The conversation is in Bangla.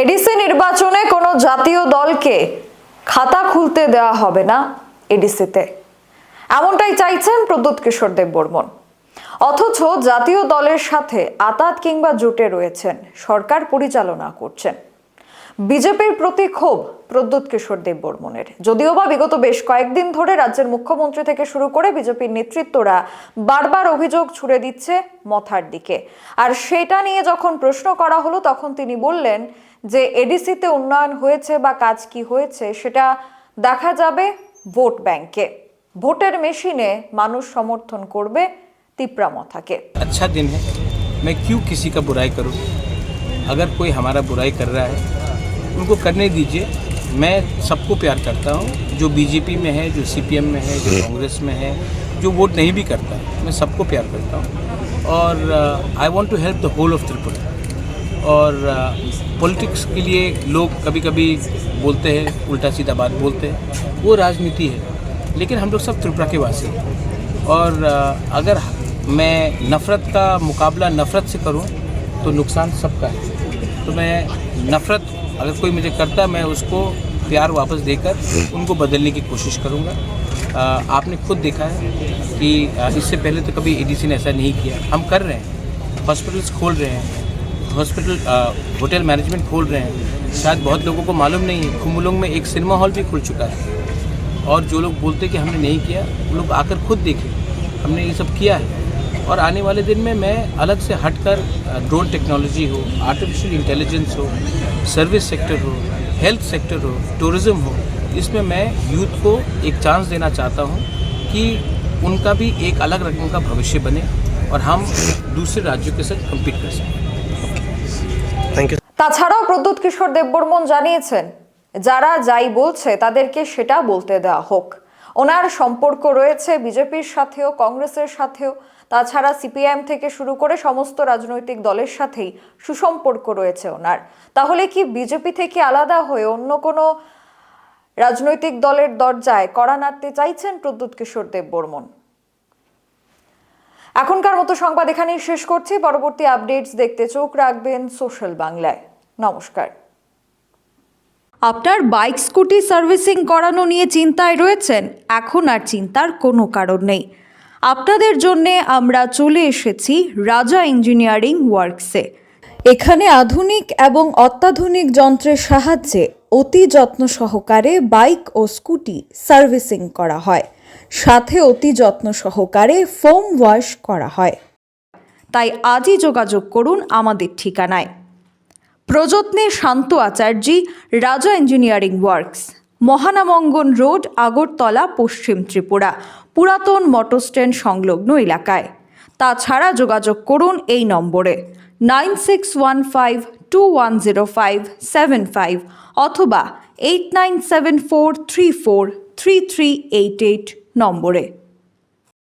এডিসি নির্বাচনে কোনো জাতীয় দলকে খাতা খুলতে দেওয়া হবে না এডিসিতে। এমনটাই চাইছেন প্রদ্যুৎ কিশোর দেব বর্মন অথচ জাতীয় দলের সাথে আতাত কিংবা জোটে রয়েছেন সরকার পরিচালনা করছেন। বিজেপির প্রতি ক্ষোভ প্রদ্যুৎ কিশোর দেব বর্মনের যদিও বা বিগত বেশ কয়েকদিন ধরে রাজ্যের মুখ্যমন্ত্রী থেকে শুরু করে বিজেপির নেতৃত্বরা বারবার অভিযোগ ছুড়ে দিচ্ছে মথার দিকে আর সেটা নিয়ে যখন প্রশ্ন করা হলো তখন তিনি বললেন যে এডিসিতে উন্নয়ন হয়েছে বা কাজ কি হয়েছে সেটা দেখা যাবে ভোট ব্যাংকে ভোটের মেশিনে মানুষ সমর্থন করবে তিপ্রা মথাকে अच्छा दिन है मैं क्यों किसी का बुराई करूं अगर कोई हमारा बुराई कर रहा है उनको करने दीजिए। मैं सबको प्यार करता हूँ। जो बीजेपी में है जो सीपीएम में है जो कांग्रेस में है जो वोट नहीं भी करता मैं सबको प्यार करता हूँ। और I want to help the whole of Tripura और पॉलिटिक्स के लिए लोग कभी कभी बोलते हैं उल्टा सीधा बात बोलते हैं। वो राजनीति है। लेकिन हम लोग सब त्रिपुरा के वासी हैं। और अ, अगर मैं नफ़रत का मुकाबला नफ़रत से करूँ तो नुकसान सबका है। तो मैं नफ़रत अगर कोई मुझे करता मैं उसको प्यार वापस देकर उनको बदलने की कोशिश करूँगा। आपने खुद देखा है कि इससे पहले तो कभी एडीसी ने ऐसा नहीं किया। हम कर रहे हैं। हॉस्पिटल्स खोल रहे हैं। हॉस्पिटल होटल मैनेजमेंट खोल रहे हैं। शायद बहुत लोगों को मालूम नहीं है, खुमुलुंग में एक सिनेमा हॉल भी खुल चुका है। और जो लोग बोलते कि हमने नहीं किया, वो लोग आकर खुद देखें। हमने ये सब किया है। और आने वाले दिन में मैं अलग से हटकर ड्रोन टेक्नोलॉजी हो आर्टिफिशियल इंटेलिजेंस हो सर्विस सेक्टर हो हेल्थ सेक्टर हो टूरिज़्म हो इसमें मैं यूथ को एक चांस देना चाहता हूँ कि उनका भी एक अलग रकम का भविष्य बने और हम दूसरे राज्यों के साथ कम्पीट कर सकें থ্যাংক ইউ তাছাড়াও প্রদ্যুৎ কিশোর দেববর্মন জানিয়েছেন যারা যাই বলছে তাদেরকে সেটা বলতে দেওয়া হোক ওনার সম্পর্ক রয়েছে বিজেপির সাথেও, কংগ্রেসের সাথেও। তাছাড়া সিপিএম থেকে শুরু করে সমস্ত রাজনৈতিক দলের সাথেই সুসম্পর্ক রয়েছে ওনার। তাহলে কি বিজেপি থেকে আলাদা হয়ে অন্য কোনো রাজনৈতিক দলের দরজায় কড়া নাড়তে চাইছেন প্রদ্যুৎ কিশোর দেব বর্মন? এখনকার মতো সংবাদ এখানেই শেষ করছি। পরবর্তী আপডেটস দেখতে চোখ রাখবেন সোশ্যাল বাংলায়। নমস্কার। আপনার বাইক, স্কুটি সার্ভিসিং করানো নিয়ে চিন্তায় রয়েছেন? এখন আর চিন্তার কোনো কারণ নেই। আপনাদের জন্য আমরা চলে এসেছি রাজা ইঞ্জিনিয়ারিং ওয়ার্কসে। এখানে আধুনিক এবং অত্যাধুনিক যন্ত্রের সাহায্যে অতি যত্ন সহকারে বাইক ও স্কুটি সার্ভিসিং করা হয়। সাথে অতি যত্ন সহকারে ফোম ওয়াশ করা হয়। তাই আজই যোগাযোগ করুন আমাদের ঠিকানায়। প্রযত্নে Shanta Acharjee, Raja engineering works, Mahanamangan road, Agartala, পশ্চিম ত্রিপুরা, পুরাতন মোটর স্ট্যান্ড সংলগ্ন এলাকায়। তাছাড়া যোগাযোগ করুন এই নম্বরে nine six one five two one zero five seven five অথবা eight nine seven four three four three three eight eight নম্বরে।